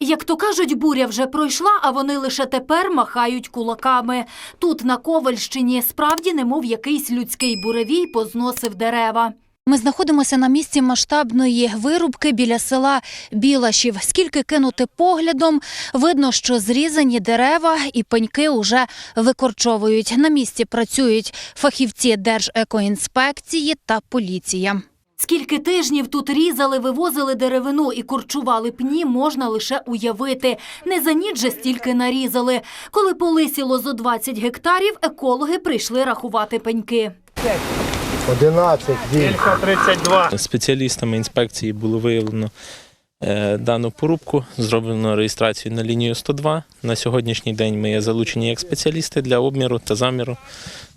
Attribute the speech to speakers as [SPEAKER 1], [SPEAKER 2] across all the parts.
[SPEAKER 1] Як то кажуть, буря вже пройшла, а вони лише тепер махають кулаками. Тут, на Ковальщині, справді немов якийсь людський буревій позносив дерева. Ми знаходимося на місці масштабної вирубки біля села Білашів. Скільки кинути поглядом, видно, що зрізані дерева і пеньки уже викорчовують. На місці працюють фахівці Держекоінспекції та поліція. Скільки тижнів тут різали, вивозили деревину і курчували пні, можна лише уявити. Не за ніч же стільки нарізали. Коли полисіло зо 20 гектарів, екологи прийшли рахувати пеньки.
[SPEAKER 2] 11 дій.
[SPEAKER 3] Спеціалістами інспекції було виявлено е, дану порубку, зроблено реєстрацію на лінію 102. На сьогоднішній день ми є залучені як спеціалісти для обміру та заміру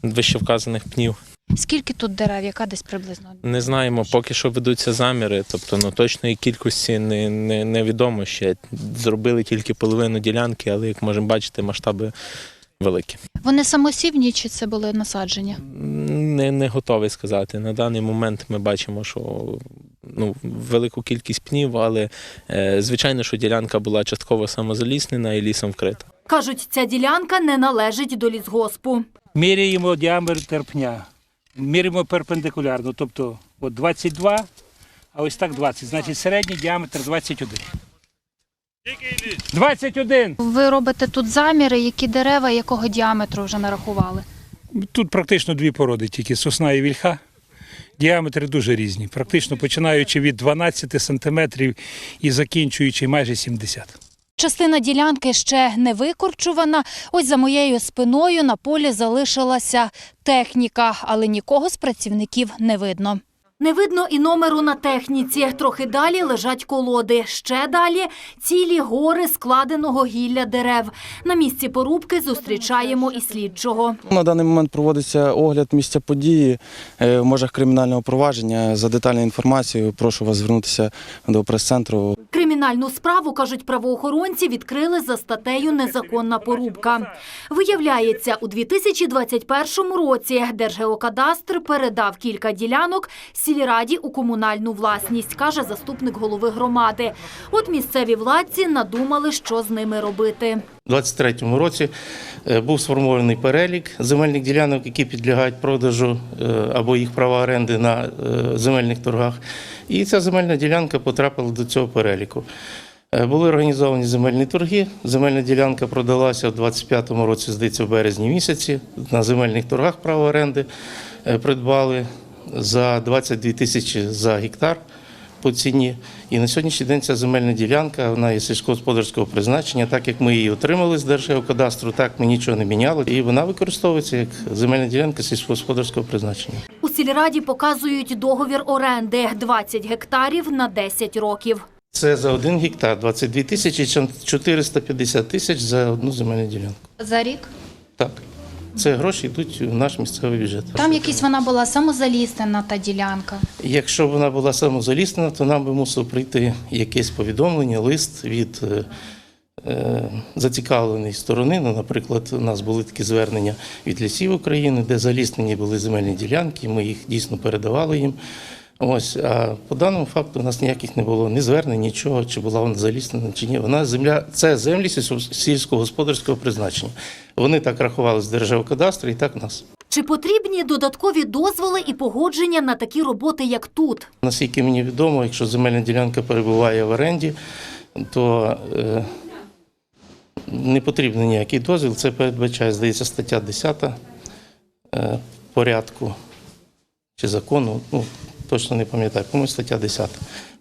[SPEAKER 3] вищевказаних пнів.
[SPEAKER 1] Скільки тут дерев, яка десь приблизно?
[SPEAKER 3] Не знаємо, поки що ведуться заміри, тобто ну, точної кількості не, не, невідомо ще. Зробили тільки половину ділянки, але як можемо бачити, масштаби великі.
[SPEAKER 1] Вони самосівні чи це були насадження?
[SPEAKER 3] Не, не готовий сказати. На даний момент ми бачимо, що ну, велику кількість пнів, але е, звичайно, що ділянка була частково самозаліснена і лісом вкрита.
[SPEAKER 1] Кажуть, ця ділянка не належить до лісгоспу.
[SPEAKER 4] Міряємо діаметр пня, міряємо перпендикулярно, тобто от 22, а ось так 20. Значить середній діаметр 21. 21!
[SPEAKER 1] Ви робите тут заміри, які дерева, якого діаметру вже нарахували.
[SPEAKER 4] Тут практично дві породи, тільки сосна і вільха. Діаметри дуже різні, практично починаючи від 12 сантиметрів і закінчуючи майже 70.
[SPEAKER 1] Частина ділянки ще не викорчувана. Ось за моєю спиною на полі залишилася техніка, але нікого з працівників не видно. Не видно і номеру на техніці. Трохи далі лежать колоди. Ще далі цілі гори складеного гілля дерев. На місці порубки зустрічаємо і слідчого.
[SPEAKER 5] На даний момент проводиться огляд місця події е, в межах кримінального провадження. За детальною інформацією прошу вас звернутися до прес-центру.
[SPEAKER 1] Кримінальну справу, кажуть правоохоронці, відкрили за статтею «Незаконна порубка». Виявляється, у 2021 році Держгеокадастр передав кілька ділянок сільраді у комунальну власність, каже заступник голови громади. От місцеві владці надумали, що з ними робити.
[SPEAKER 6] У 2023 році е, був сформований перелік земельних ділянок, які підлягають продажу е, або їх права оренди на е, земельних торгах. І ця земельна ділянка потрапила до цього переліку. Були організовані земельні торги. Земельна ділянка продалася у 2025 році, здається, в березні місяці. На земельних торгах право оренди придбали за 22 тисячі за гектар по ціні. І на сьогоднішній день ця земельна ділянка вона є сільськогосподарського призначення. Так як ми її отримали з Держгеокадастру, так ми нічого не міняли. І вона використовується як земельна ділянка сільськогосподарського призначення.
[SPEAKER 1] У сільраді показують договір оренди – 20 гектарів на 10 років.
[SPEAKER 6] Це за один гектар 22 тисячі 450 тисяч за одну земельну ділянку.
[SPEAKER 1] За рік?
[SPEAKER 6] Так. Це гроші йдуть в наш місцевий бюджет.
[SPEAKER 1] Там якась вона була самозаліснена, та ділянка.
[SPEAKER 6] Якщо вона була самозаліснена, то нам би мусило прийти якесь повідомлення, лист від е, е, зацікавленої сторони. Ну, наприклад, у нас були такі звернення від лісів України, де заліснені були земельні ділянки, ми їх дійсно передавали їм. Ось, а по даному факту у нас ніяких не було ні звернень, нічого, чи була вона заліснена, чи ні. Вона земля, це землі сільськогосподарського призначення. Вони так рахували з Держгеокадастру і так нас.
[SPEAKER 1] Чи потрібні додаткові дозволи і погодження на такі роботи, як тут?
[SPEAKER 6] Наскільки мені відомо, якщо земельна ділянка перебуває в оренді, то е, не потрібен ніякий дозвіл. Це передбачає, здається, стаття 10 е, порядку чи закону. Ну, точно не пам'ятаю, по-моєму, стаття 10.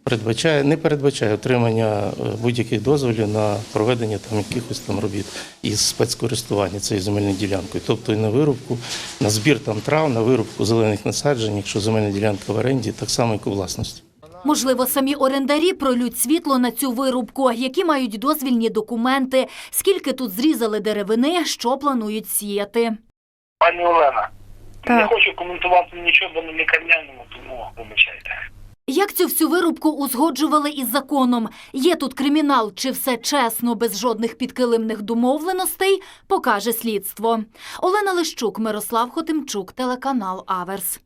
[SPEAKER 6] Передбачає, не передбачає отримання е, будь-яких дозволів на проведення там якихось там робіт із спецкористування цією земельною ділянкою, тобто і на вирубку, на збір там трав, на вирубку зелених насаджень, якщо земельна ділянка в оренді, так само як у власності.
[SPEAKER 1] Можливо, самі орендарі пролють світло на цю вирубку, які мають дозвільні документи, скільки тут зрізали деревини, що планують сіяти.
[SPEAKER 7] Пані Олена,
[SPEAKER 1] Так.
[SPEAKER 7] не хочу коментувати нічого, бо на лікарняному, тому вибачайте.
[SPEAKER 1] Як цю всю вирубку узгоджували із законом? Є тут кримінал чи все чесно, без жодних підкилимних домовленостей, покаже слідство. Олена Лищук, Мирослав Хотимчук, телеканал Аверс.